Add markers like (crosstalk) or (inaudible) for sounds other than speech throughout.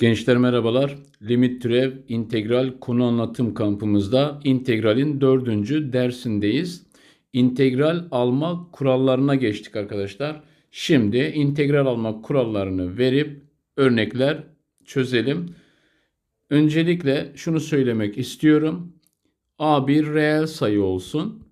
Gençler merhabalar. Limit türev integral konu anlatım kampımızda integralin dördüncü dersindeyiz. İntegral alma kurallarına geçtik arkadaşlar. Şimdi integral alma kurallarını verip örnekler çözelim. Öncelikle şunu söylemek istiyorum. A bir reel sayı olsun.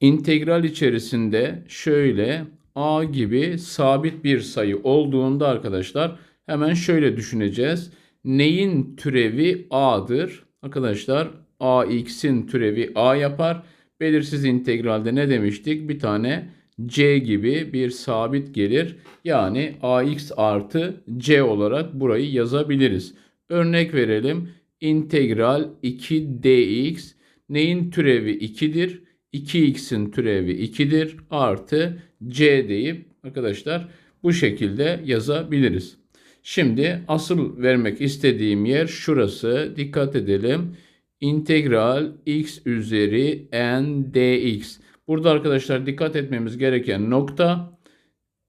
İntegral içerisinde şöyle a gibi sabit bir sayı olduğunda arkadaşlar hemen şöyle düşüneceğiz. Neyin türevi a'dır? Arkadaşlar ax'in türevi a yapar. Belirsiz integralde ne demiştik? Bir tane c gibi bir sabit gelir. Yani ax artı c olarak burayı yazabiliriz. Örnek verelim. İntegral 2 dx neyin türevi 2'dir? 2x'in türevi 2'dir artı c deyip arkadaşlar bu şekilde yazabiliriz. Şimdi asıl vermek istediğim yer şurası. Dikkat edelim. İntegral x üzeri n dx. Burada arkadaşlar dikkat etmemiz gereken nokta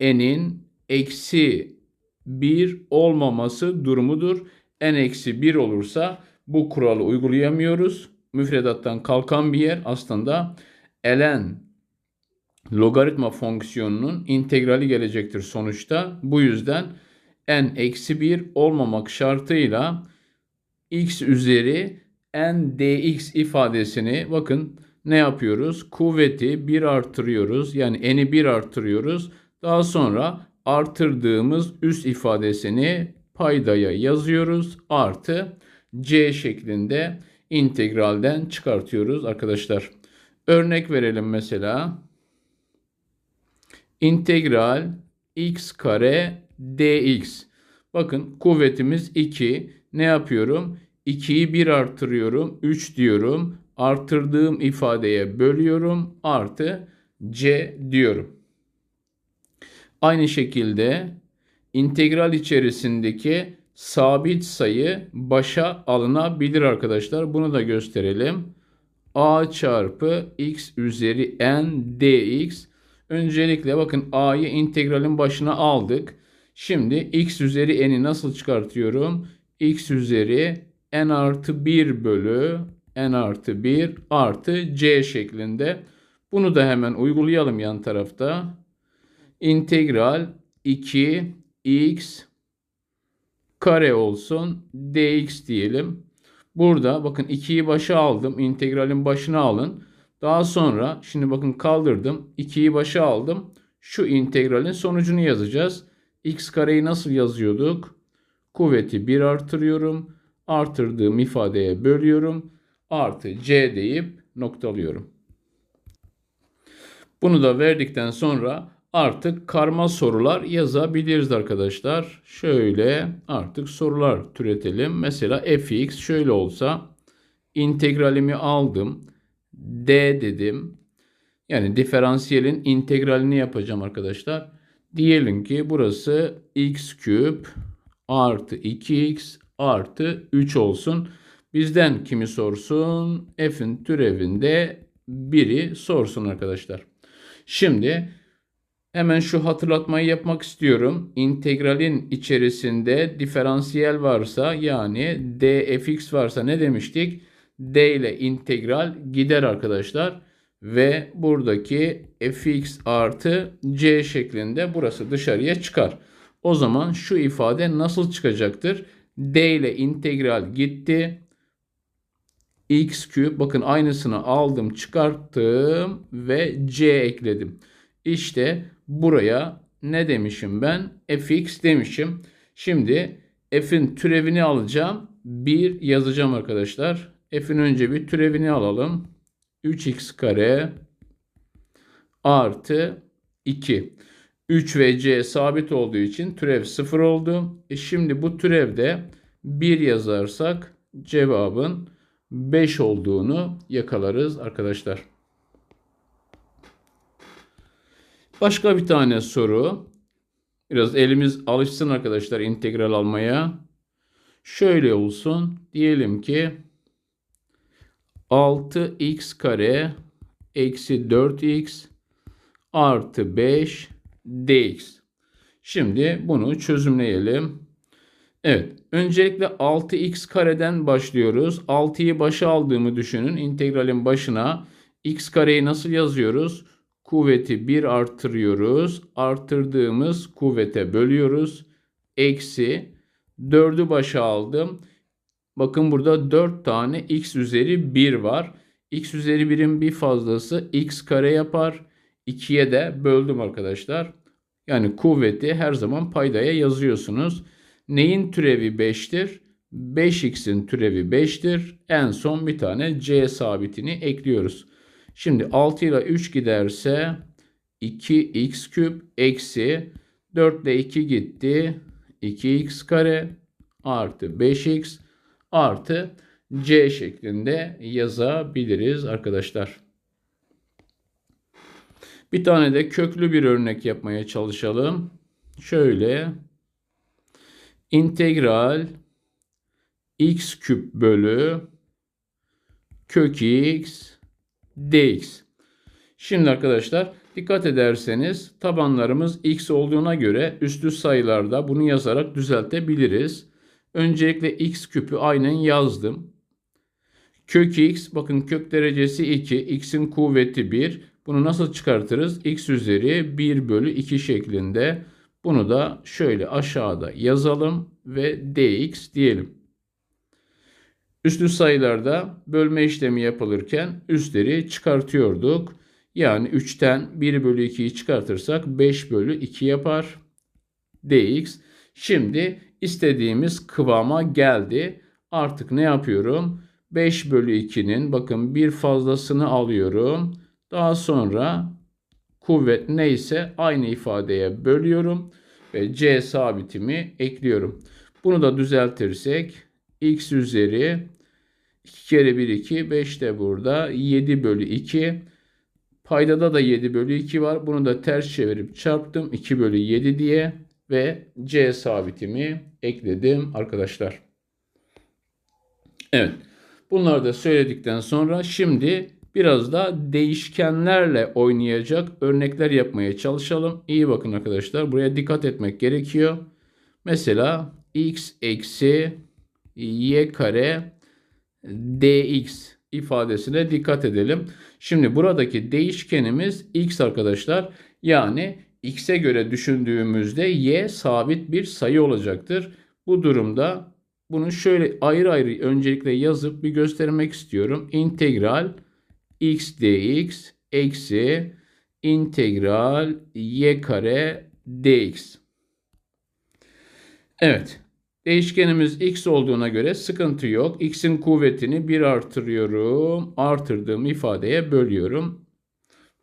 n'in eksi 1 olmaması durumudur. n eksi 1 olursa bu kuralı uygulayamıyoruz. Müfredattan kalkan bir yer aslında ln logaritma fonksiyonunun integrali gelecektir sonuçta. Bu yüzden n eksi 1 olmamak şartıyla x üzeri n dx ifadesini bakın ne yapıyoruz? Kuvveti 1 artırıyoruz. Yani n'i 1 artırıyoruz. Daha sonra artırdığımız üst ifadesini paydaya yazıyoruz. Artı c şeklinde integralden çıkartıyoruz arkadaşlar. Örnek verelim mesela. İntegral x kare dx. Bakın kuvvetimiz 2. Ne yapıyorum? 2'yi 1 artırıyorum. 3 diyorum. Artırdığım ifadeye bölüyorum. Artı c diyorum. Aynı şekilde integral içerisindeki sabit sayı başa alınabilir arkadaşlar. Bunu da gösterelim. A çarpı x üzeri n dx Öncelikle bakın a'yı integralin başına aldık. Şimdi x üzeri n'i nasıl çıkartıyorum? x üzeri n artı 1 bölü n artı 1 artı c şeklinde. Bunu da hemen uygulayalım yan tarafta. İntegral 2 x kare olsun dx diyelim. Burada bakın 2'yi başa aldım. İntegralin başına alın. Daha sonra şimdi bakın kaldırdım. 2'yi başa aldım. Şu integralin sonucunu yazacağız. x kareyi nasıl yazıyorduk? Kuvveti 1 artırıyorum. Artırdığım ifadeye bölüyorum. Artı c deyip noktalıyorum. Bunu da verdikten sonra artık karma sorular yazabiliriz arkadaşlar. Şöyle artık sorular türetelim. Mesela fx şöyle olsa integralimi aldım d dedim. Yani diferansiyelin integralini yapacağım arkadaşlar. Diyelim ki burası x küp artı 2x artı 3 olsun. Bizden kimi sorsun? F'in türevinde biri sorsun arkadaşlar. Şimdi hemen şu hatırlatmayı yapmak istiyorum. İntegralin içerisinde diferansiyel varsa yani dfx varsa ne demiştik? d ile integral gider arkadaşlar. Ve buradaki fx artı c şeklinde burası dışarıya çıkar. O zaman şu ifade nasıl çıkacaktır? d ile integral gitti. x küp bakın aynısını aldım çıkarttım ve c ekledim. İşte buraya ne demişim ben? fx demişim. Şimdi f'in türevini alacağım. 1 yazacağım arkadaşlar f'in önce bir türevini alalım. 3x kare artı 2. 3 ve c sabit olduğu için türev 0 oldu. E şimdi bu türevde 1 yazarsak cevabın 5 olduğunu yakalarız arkadaşlar. Başka bir tane soru. Biraz elimiz alışsın arkadaşlar integral almaya. Şöyle olsun. Diyelim ki 6x kare eksi 4x artı 5 dx. Şimdi bunu çözümleyelim. Evet. Öncelikle 6x kareden başlıyoruz. 6'yı başa aldığımı düşünün. İntegralin başına x kareyi nasıl yazıyoruz? Kuvveti 1 artırıyoruz. Artırdığımız kuvvete bölüyoruz. Eksi 4'ü başa aldım. Bakın burada 4 tane x üzeri 1 var. x üzeri 1'in bir fazlası x kare yapar. 2'ye de böldüm arkadaşlar. Yani kuvveti her zaman paydaya yazıyorsunuz. Neyin türevi 5'tir? 5x'in türevi 5'tir. En son bir tane c sabitini ekliyoruz. Şimdi 6 ile 3 giderse 2x küp eksi 4 ile 2 gitti. 2x kare artı 5x artı c şeklinde yazabiliriz arkadaşlar. Bir tane de köklü bir örnek yapmaya çalışalım. Şöyle integral x küp bölü kök x dx. Şimdi arkadaşlar dikkat ederseniz tabanlarımız x olduğuna göre üstü sayılarda bunu yazarak düzeltebiliriz. Öncelikle x küpü aynen yazdım. Kök x bakın kök derecesi 2 x'in kuvveti 1. Bunu nasıl çıkartırız? x üzeri 1 bölü 2 şeklinde. Bunu da şöyle aşağıda yazalım ve dx diyelim. Üslü sayılarda bölme işlemi yapılırken üstleri çıkartıyorduk. Yani 3'ten 1 bölü 2'yi çıkartırsak 5 bölü 2 yapar. dx. Şimdi istediğimiz kıvama geldi. Artık ne yapıyorum? 5 bölü 2'nin bakın bir fazlasını alıyorum. Daha sonra kuvvet neyse aynı ifadeye bölüyorum ve c sabitimi ekliyorum. Bunu da düzeltirsek x üzeri 2 kere 1 2 5 de burada 7 bölü 2 paydada da 7 bölü 2 var. Bunu da ters çevirip çarptım 2 bölü 7 diye ve c sabitimi ekledim arkadaşlar. Evet bunları da söyledikten sonra şimdi biraz da değişkenlerle oynayacak örnekler yapmaya çalışalım. İyi bakın arkadaşlar buraya dikkat etmek gerekiyor. Mesela x eksi y kare dx ifadesine dikkat edelim. Şimdi buradaki değişkenimiz x arkadaşlar. Yani x'e göre düşündüğümüzde y sabit bir sayı olacaktır. Bu durumda bunu şöyle ayrı ayrı öncelikle yazıp bir göstermek istiyorum. İntegral x dx eksi integral y kare dx. Evet. Değişkenimiz x olduğuna göre sıkıntı yok. x'in kuvvetini 1 artırıyorum. Artırdığım ifadeye bölüyorum.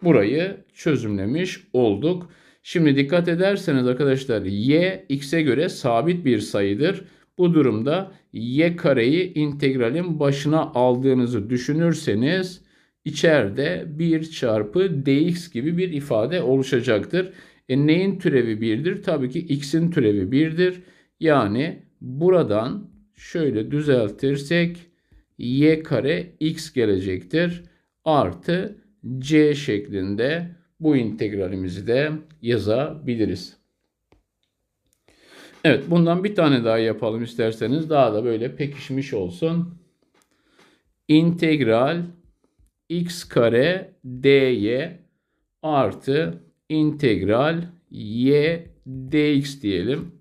Burayı çözümlemiş olduk. Şimdi dikkat ederseniz arkadaşlar y x'e göre sabit bir sayıdır. Bu durumda y kareyi integralin başına aldığınızı düşünürseniz içeride 1 çarpı dx gibi bir ifade oluşacaktır. E neyin türevi 1'dir? Tabii ki x'in türevi 1'dir. Yani buradan şöyle düzeltirsek y kare x gelecektir. Artı c şeklinde bu integralimizi de yazabiliriz. Evet bundan bir tane daha yapalım isterseniz. Daha da böyle pekişmiş olsun. İntegral x kare dy artı integral y dx diyelim.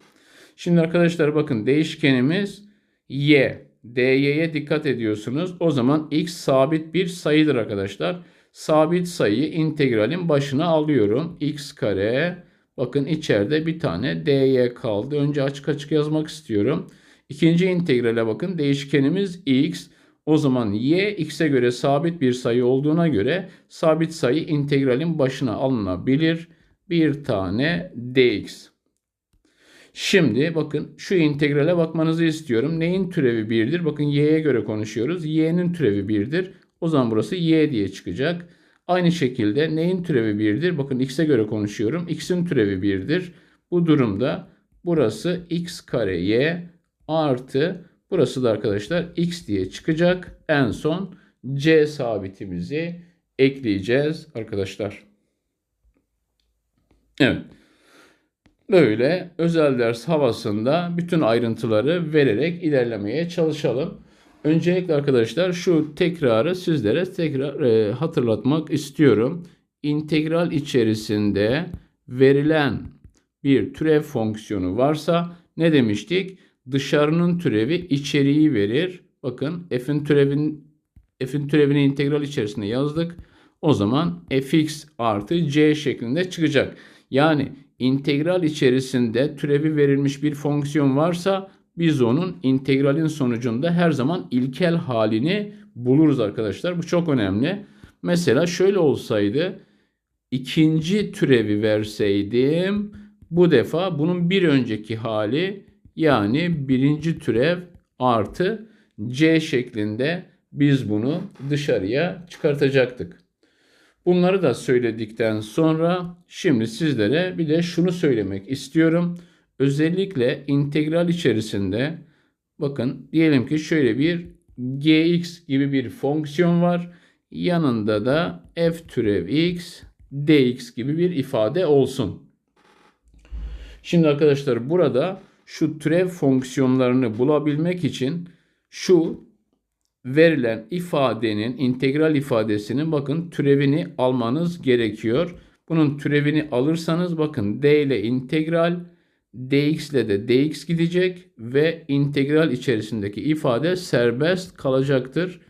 Şimdi arkadaşlar bakın değişkenimiz y. dy'ye dikkat ediyorsunuz. O zaman x sabit bir sayıdır arkadaşlar. Sabit sayıyı integralin başına alıyorum. x kare bakın içeride bir tane dy kaldı. Önce açık açık yazmak istiyorum. İkinci integrale bakın değişkenimiz x. O zaman y x'e göre sabit bir sayı olduğuna göre sabit sayı integralin başına alınabilir. Bir tane dx. Şimdi bakın şu integrale bakmanızı istiyorum. Neyin türevi 1'dir? Bakın y'ye göre konuşuyoruz. y'nin türevi 1'dir. O zaman burası y diye çıkacak. Aynı şekilde neyin türevi 1'dir? Bakın x'e göre konuşuyorum. x'in türevi 1'dir. Bu durumda burası x kare y artı burası da arkadaşlar x diye çıkacak. En son c sabitimizi ekleyeceğiz arkadaşlar. Evet. Böyle özel ders havasında bütün ayrıntıları vererek ilerlemeye çalışalım. Öncelikle arkadaşlar şu tekrarı sizlere tekrar e, hatırlatmak istiyorum. İntegral içerisinde verilen bir türev fonksiyonu varsa ne demiştik? Dışarının türevi içeriği verir. Bakın f'in türevin f'in türevini integral içerisinde yazdık. O zaman fx artı c şeklinde çıkacak. Yani integral içerisinde türevi verilmiş bir fonksiyon varsa biz onun integralin sonucunda her zaman ilkel halini buluruz arkadaşlar. Bu çok önemli. Mesela şöyle olsaydı ikinci türevi verseydim bu defa bunun bir önceki hali yani birinci türev artı c şeklinde biz bunu dışarıya çıkartacaktık. Bunları da söyledikten sonra şimdi sizlere bir de şunu söylemek istiyorum. Özellikle integral içerisinde bakın diyelim ki şöyle bir gx gibi bir fonksiyon var. Yanında da f türev x dx gibi bir ifade olsun. Şimdi arkadaşlar burada şu türev fonksiyonlarını bulabilmek için şu verilen ifadenin integral ifadesinin bakın türevini almanız gerekiyor. Bunun türevini alırsanız bakın d ile integral dx ile de dx gidecek ve integral içerisindeki ifade serbest kalacaktır.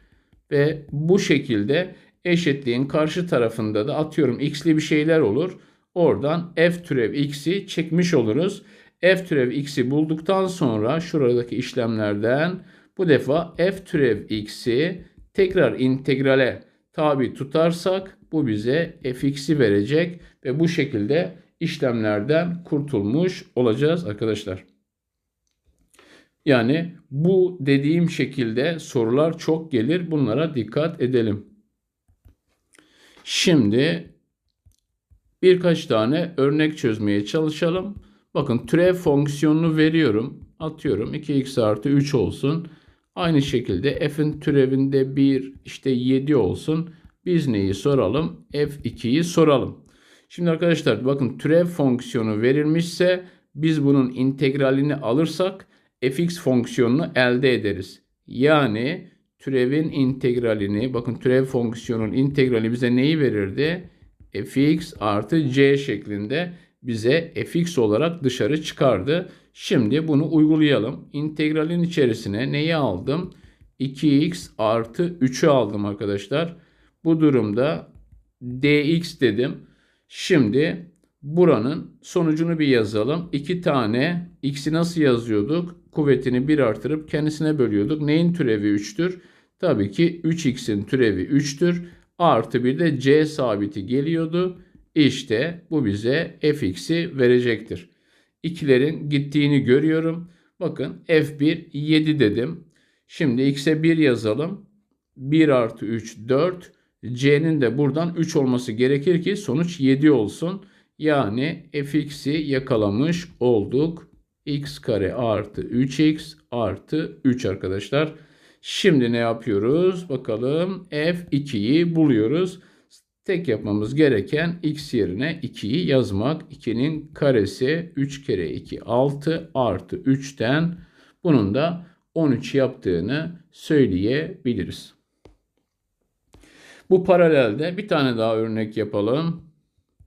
Ve bu şekilde eşitliğin karşı tarafında da atıyorum x'li bir şeyler olur. Oradan f türev x'i çekmiş oluruz. f türev x'i bulduktan sonra şuradaki işlemlerden bu defa f türev x'i tekrar integrale tabi tutarsak bu bize fx'i verecek ve bu şekilde işlemlerden kurtulmuş olacağız arkadaşlar. Yani bu dediğim şekilde sorular çok gelir. Bunlara dikkat edelim. Şimdi birkaç tane örnek çözmeye çalışalım. Bakın türev fonksiyonunu veriyorum. Atıyorum 2x artı 3 olsun. Aynı şekilde f'in türevinde 1 işte 7 olsun. Biz neyi soralım? f2'yi soralım. Şimdi arkadaşlar bakın türev fonksiyonu verilmişse biz bunun integralini alırsak fx fonksiyonunu elde ederiz. Yani türevin integralini bakın türev fonksiyonun integrali bize neyi verirdi? fx artı c şeklinde bize fx olarak dışarı çıkardı. Şimdi bunu uygulayalım. İntegralin içerisine neyi aldım? 2x artı 3'ü aldım arkadaşlar. Bu durumda dx dedim. Şimdi buranın sonucunu bir yazalım. 2 tane x'i nasıl yazıyorduk? Kuvvetini 1 artırıp kendisine bölüyorduk. Neyin türevi 3'tür? Tabii ki 3x'in türevi 3'tür. Artı bir de c sabiti geliyordu. İşte bu bize fx'i verecektir. İkilerin gittiğini görüyorum. Bakın f1 7 dedim. Şimdi x'e 1 yazalım. 1 artı 3 4. c'nin de buradan 3 olması gerekir ki sonuç 7 olsun. Yani fx'i yakalamış olduk. x kare artı 3x artı 3 arkadaşlar. Şimdi ne yapıyoruz? Bakalım f2'yi buluyoruz. Tek yapmamız gereken x yerine 2'yi yazmak. 2'nin karesi 3 kere 2 6 artı 3'ten bunun da 13 yaptığını söyleyebiliriz. Bu paralelde bir tane daha örnek yapalım.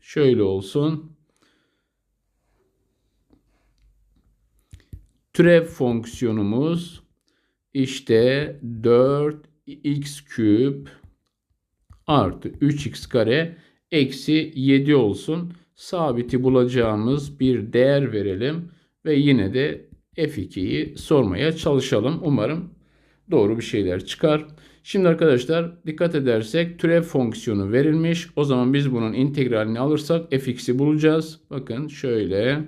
Şöyle olsun. Türev fonksiyonumuz işte 4x küp artı 3x kare eksi 7 olsun. Sabiti bulacağımız bir değer verelim ve yine de f2'yi sormaya çalışalım. Umarım doğru bir şeyler çıkar. Şimdi arkadaşlar dikkat edersek türev fonksiyonu verilmiş. O zaman biz bunun integralini alırsak fx'i bulacağız. Bakın şöyle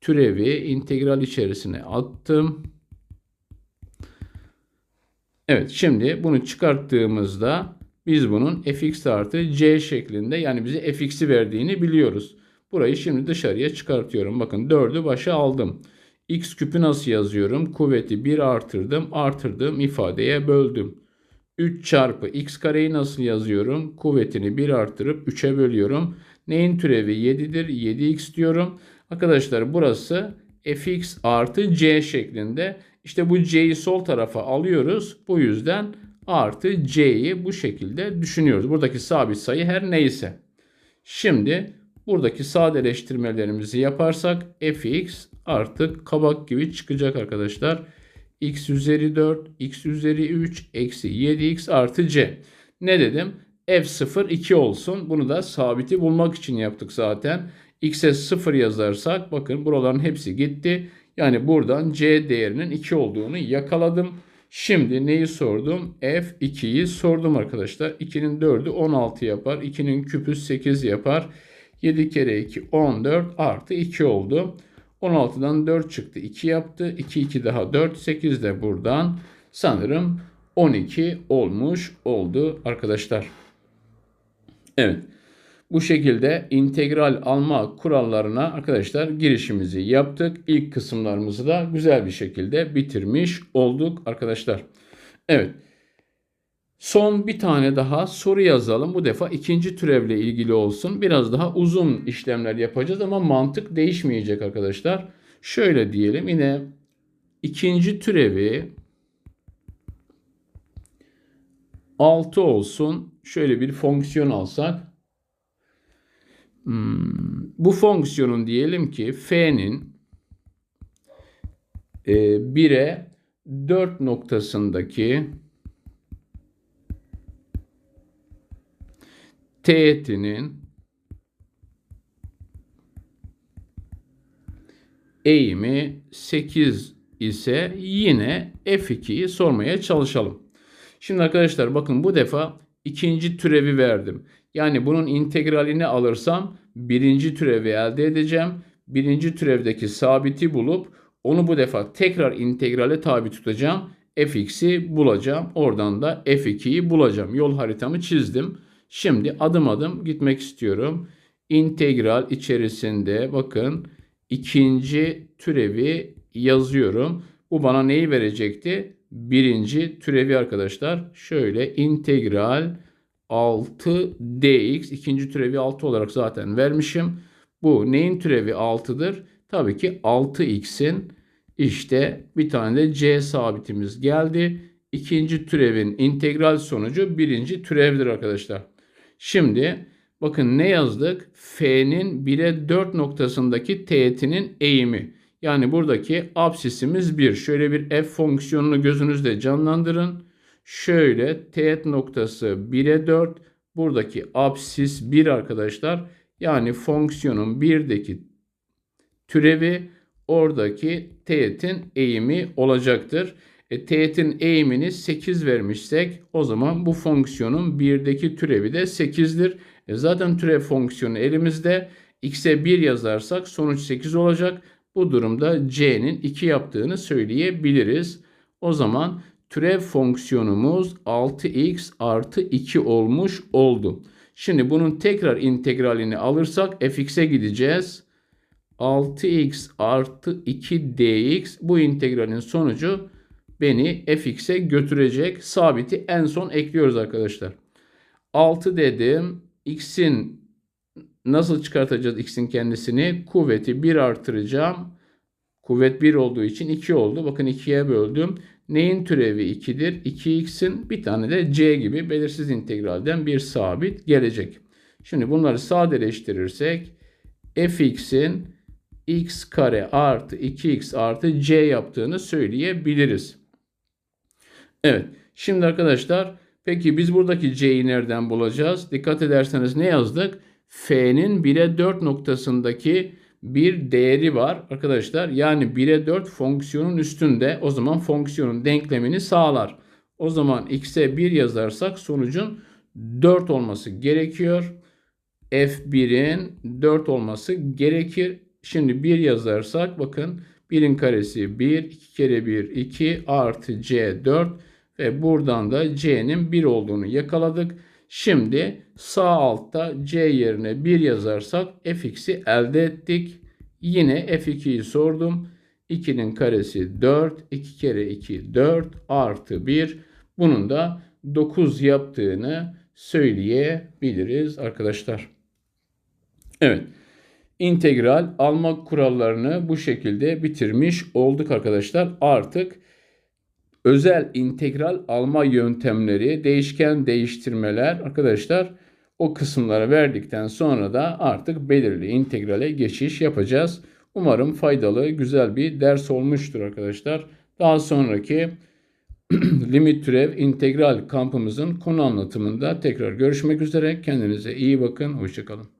türevi integral içerisine attım. Evet şimdi bunu çıkarttığımızda biz bunun fx artı c şeklinde yani bize fx'i verdiğini biliyoruz. Burayı şimdi dışarıya çıkartıyorum. Bakın 4'ü başa aldım. x küpü nasıl yazıyorum? Kuvveti 1 artırdım. Artırdığım ifadeye böldüm. 3 çarpı x kareyi nasıl yazıyorum? Kuvvetini 1 artırıp 3'e bölüyorum. Neyin türevi 7'dir? 7x diyorum. Arkadaşlar burası fx artı c şeklinde. İşte bu c'yi sol tarafa alıyoruz. Bu yüzden artı c'yi bu şekilde düşünüyoruz. Buradaki sabit sayı her neyse. Şimdi buradaki sadeleştirmelerimizi yaparsak fx artık kabak gibi çıkacak arkadaşlar. x üzeri 4, x üzeri 3, eksi 7x artı c. Ne dedim? f0 2 olsun. Bunu da sabiti bulmak için yaptık zaten. x'e 0 yazarsak bakın buraların hepsi gitti. Yani buradan c değerinin 2 olduğunu yakaladım. Şimdi neyi sordum? F2'yi sordum arkadaşlar. 2'nin 4'ü 16 yapar. 2'nin küpü 8 yapar. 7 kere 2 14 artı 2 oldu. 16'dan 4 çıktı. 2 yaptı. 2 2 daha 4. 8 de buradan sanırım 12 olmuş oldu arkadaşlar. Evet. Bu şekilde integral alma kurallarına arkadaşlar girişimizi yaptık. İlk kısımlarımızı da güzel bir şekilde bitirmiş olduk arkadaşlar. Evet. Son bir tane daha soru yazalım. Bu defa ikinci türevle ilgili olsun. Biraz daha uzun işlemler yapacağız ama mantık değişmeyecek arkadaşlar. Şöyle diyelim yine ikinci türevi 6 olsun. Şöyle bir fonksiyon alsak. Bu fonksiyonun diyelim ki f'nin e, 1'e 4 noktasındaki teğetinin eğimi 8 ise yine f2'yi sormaya çalışalım. Şimdi arkadaşlar bakın bu defa ikinci türevi verdim. Yani bunun integralini alırsam birinci türevi elde edeceğim. Birinci türevdeki sabiti bulup onu bu defa tekrar integrale tabi tutacağım. fx'i bulacağım. Oradan da f2'yi bulacağım. Yol haritamı çizdim. Şimdi adım adım gitmek istiyorum. İntegral içerisinde bakın ikinci türevi yazıyorum. Bu bana neyi verecekti? Birinci türevi arkadaşlar. Şöyle integral 6dx ikinci türevi 6 olarak zaten vermişim. Bu neyin türevi 6'dır? Tabii ki 6x'in işte bir tane de c sabitimiz geldi. İkinci türevin integral sonucu birinci türevdir arkadaşlar. Şimdi bakın ne yazdık? F'nin 1'e 4 noktasındaki teğetinin eğimi. Yani buradaki absisimiz 1. Şöyle bir f fonksiyonunu gözünüzde canlandırın. Şöyle teğet noktası 1'e 4. Buradaki absis 1 arkadaşlar. Yani fonksiyonun 1'deki türevi oradaki teğetin eğimi olacaktır. E, teğetin eğimini 8 vermişsek o zaman bu fonksiyonun 1'deki türevi de 8'dir. E, zaten türev fonksiyonu elimizde. x'e 1 yazarsak sonuç 8 olacak. Bu durumda c'nin 2 yaptığını söyleyebiliriz. O zaman türev fonksiyonumuz 6x artı 2 olmuş oldu. Şimdi bunun tekrar integralini alırsak fx'e gideceğiz. 6x artı 2 dx bu integralin sonucu beni fx'e götürecek. Sabiti en son ekliyoruz arkadaşlar. 6 dedim. x'in nasıl çıkartacağız x'in kendisini? Kuvveti 1 artıracağım. Kuvvet 1 olduğu için 2 oldu. Bakın 2'ye böldüm. Neyin türevi 2'dir? 2x'in bir tane de c gibi belirsiz integralden bir sabit gelecek. Şimdi bunları sadeleştirirsek fx'in x kare artı 2x artı c yaptığını söyleyebiliriz. Evet. Şimdi arkadaşlar peki biz buradaki c'yi nereden bulacağız? Dikkat ederseniz ne yazdık? F'nin 1'e 4 noktasındaki bir değeri var arkadaşlar. Yani 1'e 4 fonksiyonun üstünde o zaman fonksiyonun denklemini sağlar. O zaman x'e 1 yazarsak sonucun 4 olması gerekiyor. F1'in 4 olması gerekir. Şimdi 1 yazarsak bakın 1'in karesi 1, 2 kere 1 2 artı c 4 ve buradan da c'nin 1 olduğunu yakaladık. Şimdi sağ altta c yerine 1 yazarsak fx'i elde ettik. Yine f2'yi sordum. 2'nin karesi 4, 2 kere 2 4 artı 1. Bunun da 9 yaptığını söyleyebiliriz arkadaşlar. Evet. integral alma kurallarını bu şekilde bitirmiş olduk arkadaşlar. Artık özel integral alma yöntemleri, değişken değiştirmeler arkadaşlar o kısımlara verdikten sonra da artık belirli integrale geçiş yapacağız. Umarım faydalı, güzel bir ders olmuştur arkadaşlar. Daha sonraki (clears throat) limit türev integral kampımızın konu anlatımında tekrar görüşmek üzere. Kendinize iyi bakın. Hoşçakalın.